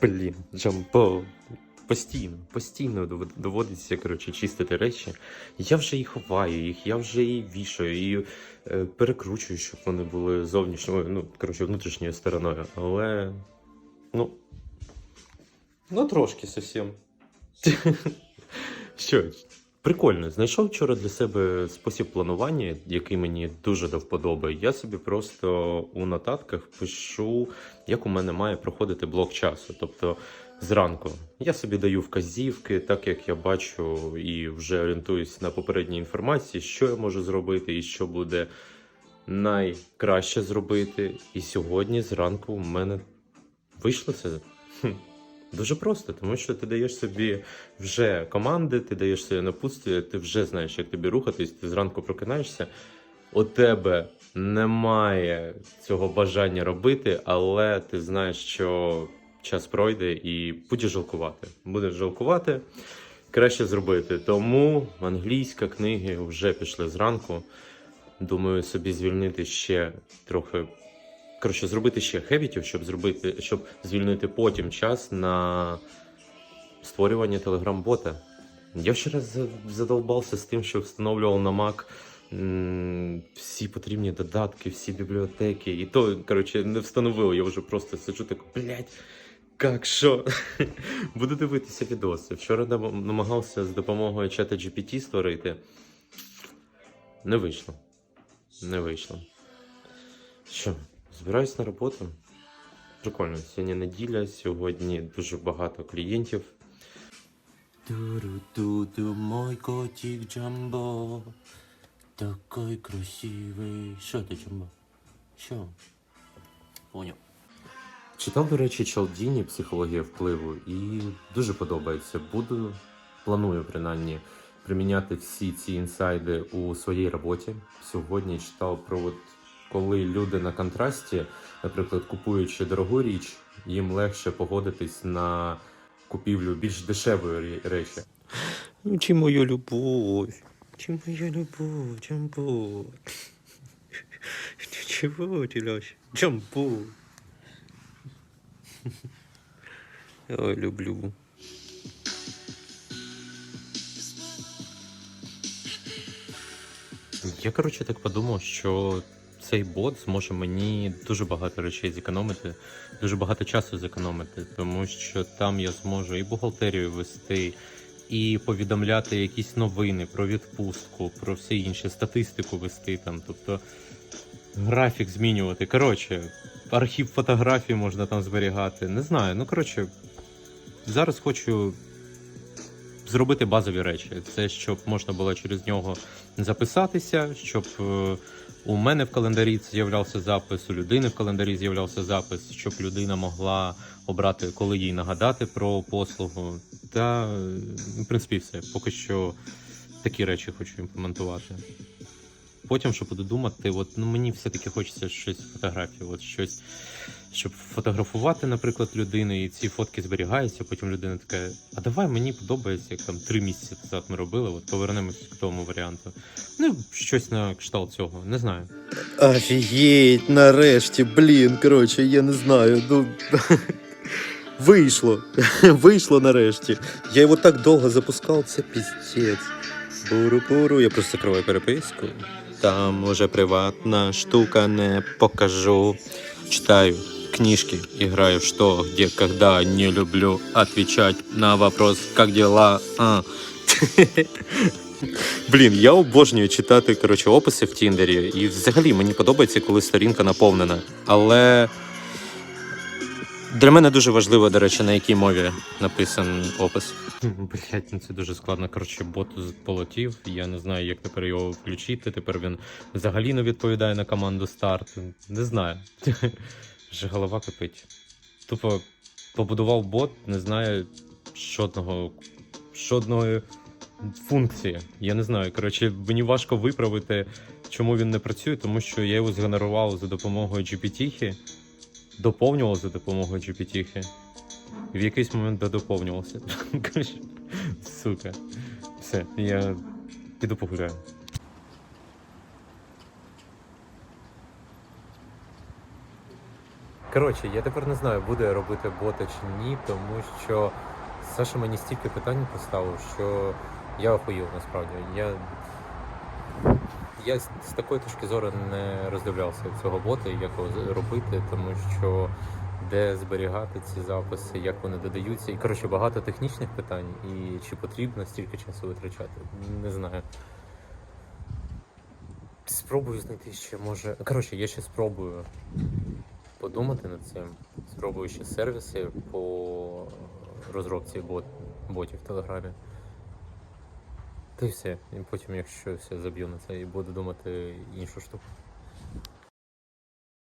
Блін, Джамбо. Постійно, постійно доводиться коротше, чистити речі. Я вже і ховаю їх, я вже і вішаю, і е, перекручую, щоб вони були зовнішньою, ну, коротше, внутрішньою стороною. Але. Ну. Ну, трошки зовсім. Що, прикольно. Знайшов вчора для себе спосіб планування, який мені дуже до вподоби. Я собі просто у нотатках пишу, як у мене має проходити блок часу. Тобто зранку я собі даю вказівки, так як я бачу і вже орієнтуюсь на попередній інформації, що я можу зробити і що буде найкраще зробити. І сьогодні зранку у мене вийшло це. Дуже просто, тому що ти даєш собі вже команди, ти даєш собі напутствие, ти вже знаєш, як тобі рухатись, ти зранку прокинаєшся. У тебе немає цього бажання робити, але ти знаєш, що час пройде і будеш жалкувати. Будеш жалкувати, краще зробити. Тому англійська книги вже пішли зранку. Думаю, собі звільнити ще трохи. Коротше, зробити ще хебітів, щоб зробити, щоб звільнити потім час на створювання телеграм-бота. Я вчора за- задовбався з тим, що встановлював на Mac всі потрібні додатки, всі бібліотеки. І то, коротше, не встановив. Я вже просто сиджу так, блядь, як що? Буду дивитися відоси. Вчора намагався з допомогою чата GPT створити. Не вийшло. Не вийшло. Що, збираюсь на роботу? Прикольно, сьогодні неділя, сьогодні дуже багато клієнтів. Ту-ру-ту-ту, мой котик Джамбо. Такой красивий. Що ти, Джамбо? Що? Поняв. Читав, до речі, Чалдіні психологія впливу і дуже подобається. Буду, планую принаймні приміняти всі ці інсайди у своїй роботі. Сьогодні читав про от коли люди на контрасті, наприклад, купуючи дорогу річ, їм легше погодитись на купівлю більш дешевої речі. Ну, чи мою любов? Чи моя любов, Джамбо? Чого ти, Льош? Джамбо. Ой, люблю. Я, коротше, так подумав, що цей бот зможе мені дуже багато речей зекономити, дуже багато часу зекономити, тому що там я зможу і бухгалтерію вести, і повідомляти якісь новини про відпустку, про все інше, статистику вести там, тобто графік змінювати. Коротше, архів фотографій можна там зберігати. Не знаю. Ну, коротше, зараз хочу зробити базові речі. Це щоб можна було через нього записатися, щоб е, у мене в календарі з'являвся запис, у людини в календарі з'являвся запис, щоб людина могла обрати, коли їй нагадати про послугу. Та, е, в принципі, все. Поки що такі речі хочу імплементувати. Потім, що буду думати, от ну мені все-таки хочеться щось фотографії, от щось, щоб фотографувати, наприклад, людину, і ці фотки зберігаються. Потім людина така: а давай мені подобається, як там три місяці назад ми робили. От повернемось к тому варіанту. Ну, щось на кшталт цього, не знаю. Офігеть, нарешті, блін, коротше, я не знаю. Ну вийшло. Вийшло нарешті. Я його так довго запускав, це піздець. Буру-буру, я просто закриваю переписку. Там уже приватна штука, не покажу. Читаю книжки, играю в что, где, когда, не люблю отвечать на вопрос, как дела. А. Блін, я обожнюю читати коротше, описи в Тіндері, і взагалі мені подобається, коли сторінка наповнена. Але для мене дуже важливо, до речі, на якій мові написан опис. Блять, ну це дуже складно. Коротше, бот полетів. Я не знаю, як тепер його включити. Тепер він взагалі не відповідає на команду старт. Не знаю. Вже голова кипить. Тупо побудував бот, не знаю жодного жодної функції. Я не знаю. Коротше, мені важко виправити, чому він не працює, тому що я його згенерував за допомогою GPT, доповнював за допомогою GPT. І в якийсь момент додоповнювався. Сука. Все, я піду погуляю. Коротше, я тепер не знаю, буду я робити бота чи ні, тому що Саша мені стільки питань поставив, що я охуїв насправді. Я, я з такої точки зору не роздивлявся цього бота як його робити, тому що де зберігати ці записи, як вони додаються. І коротше, багато технічних питань, і чи потрібно стільки часу витрачати, не знаю. Спробую знайти ще може. Коротше, я ще спробую подумати над цим. Спробую ще сервіси по розробці бот, ботів в Телеграмі. Та й все. І потім, якщо все заб'ю на це і буду думати іншу штуку.